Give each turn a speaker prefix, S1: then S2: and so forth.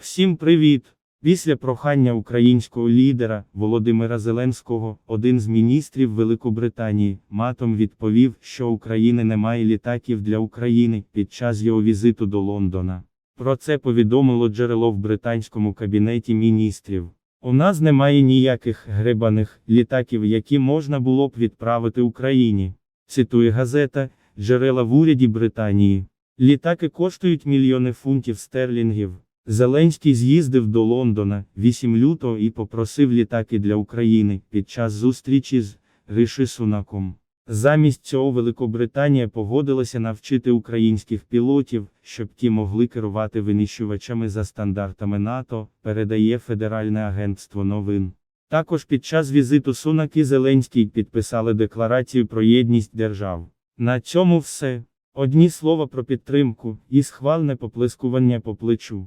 S1: Всім привіт! Після прохання українського лідера Володимира Зеленського, один з міністрів Великобританії, матом відповів, що України немає літаків для України під час його візиту до Лондона. Про це повідомило джерело в британському кабінеті міністрів. У нас немає ніяких гребаних літаків, які можна було б відправити Україні. Цитує газета, джерела в уряді Британії. Літаки коштують мільйони фунтів стерлінгів. Зеленський з'їздив до Лондона 8 лютого і попросив літаки для України під час зустрічі з Риші Сунаком. Замість цього Великобританія погодилася навчити українських пілотів, щоб ті могли керувати винищувачами за стандартами НАТО, передає Федеральне агентство новин. Також під час візиту Сунак і Зеленський підписали декларацію про єдність держав. На цьому все. Одні слова про підтримку і схвальне поплескування по плечу.